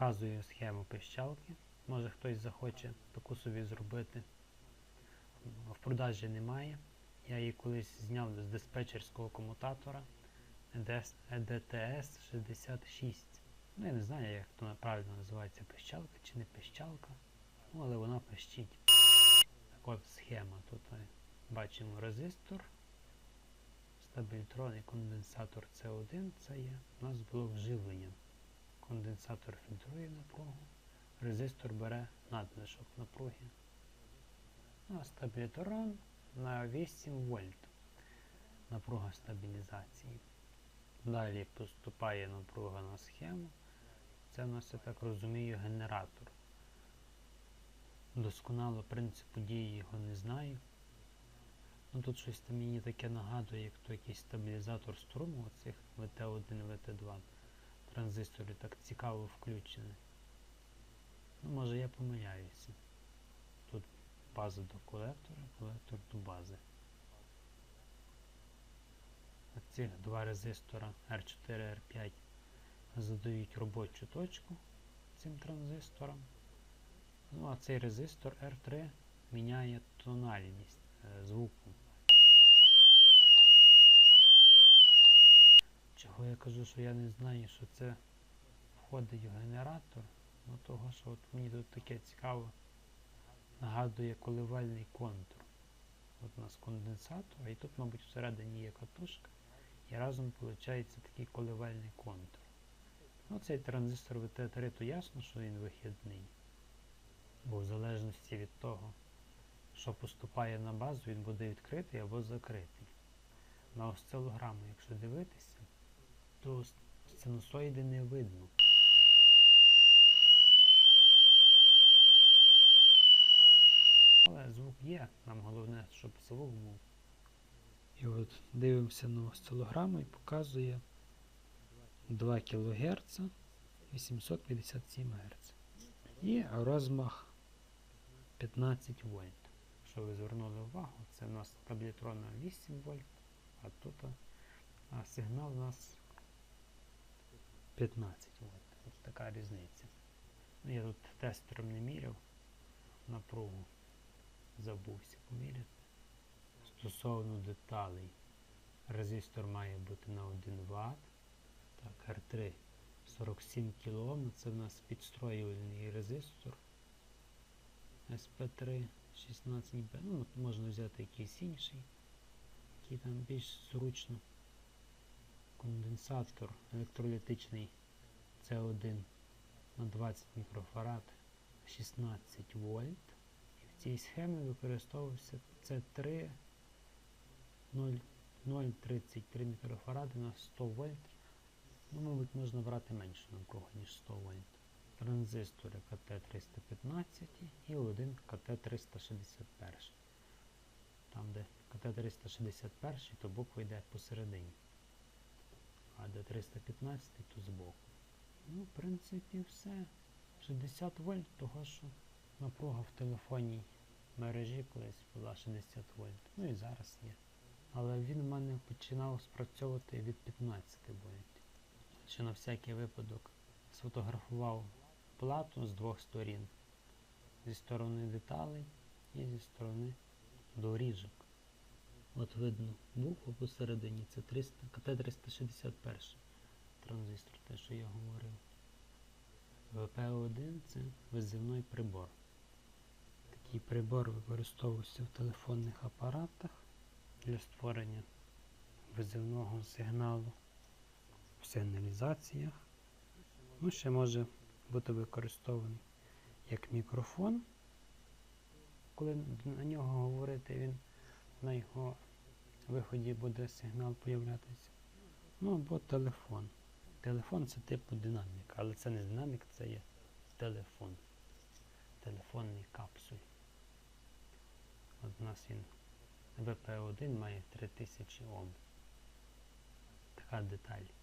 Показую схему пищалки. Може хтось захоче таку собі зробити. В продажі немає. Я її колись зняв з диспетчерського комутатора EDTS 66. Ну, я не знаю, як то правильно називається пищалка чи не пищалка. Ну, але вона пищить. Так от схема. Тут ми бачимо резистор, стабільтрон і конденсатор С1. Це є. У нас блок живлення. Конденсатор фільтрує напругу. Резистор бере надлишок напруги. Ну, а стабілітрон на 8 вольт. Напруга стабілізації. Далі поступає напруга на схему. Це у нас, я так розумію, генератор. Досконало принципу дії його не знаю. Ну Тут щось там мені таке нагадує, як то якийсь стабілізатор струму оцих VT1, VT2 транзисторів так цікаво включені. Ну, може я помиляюся. Тут база до колектора, колектор до бази. Ці два резистора R4 R5 задають робочу точку цим транзисторам. Ну а цей резистор R3 міняє тональність е, звуку. Чого я кажу, що я не знаю, що це входить в генератор, ну того, що от мені тут таке цікаво нагадує коливальний контур. От у нас конденсатор, і тут, мабуть, всередині є катушка, і разом виходить такий коливальний контур. Ну, цей транзистор VT3, то ясно, що він вихідний. Бо в залежності від того, що поступає на базу, він буде відкритий або закритий. На осцилограму, якщо дивитися, то синусоїди не видно. Але звук є, нам головне, щоб звук був. І от дивимося на осцилограму і показує 2 кГц 857 Гц. І розмах 15 вольт. Що ви звернули увагу, це у нас таблетрон на 8 вольт, а тут а сигнал у нас 15 вольт. Ось така різниця. Ну, я тут тестером не міряв напругу. Забувся поміряти. Стосовно деталей, резистор має бути на 1 Вт. Так, R3 47 кОм, це в нас підстроювальний резистор SP3 16B. Ну, можна взяти якийсь інший, який там більш зручно. Конденсатор електролітичний C1 на 20 мікрофарад 16 вольт. І в цій схемі використовувався C3 0,33 мікрофаради на 100 вольт. Ну, мабуть, можна брати меншу напругу, ніж 100 вольт. Транзистори КТ-315 і один КТ-361. Там, де КТ-361, то буква йде посередині. А де 315, то збоку. Ну, в принципі, все. 60 вольт, того що напруга в телефонній мережі колись була 60 вольт. Ну і зараз є. Але він в мене починав спрацьовувати від 15 вольт. Що на всякий випадок сфотографував плату з двох сторін. Зі сторони деталей і зі сторони доріжок. От видно букву посередині, це 300, КТ-361 транзистор, те, що я говорив. ВП1 це визивний прибор. Такий прибор використовувався в телефонних апаратах для створення визивного сигналу в сигналізаціях. Ну, ще може бути використований як мікрофон. Коли на нього говорити, він на його виході буде сигнал появлятися. Ну або телефон. Телефон це типу динамік, але це не динамік, це є телефон. Телефонний капсуль. От у нас він ВП1 має 3000 Ом. Така деталь.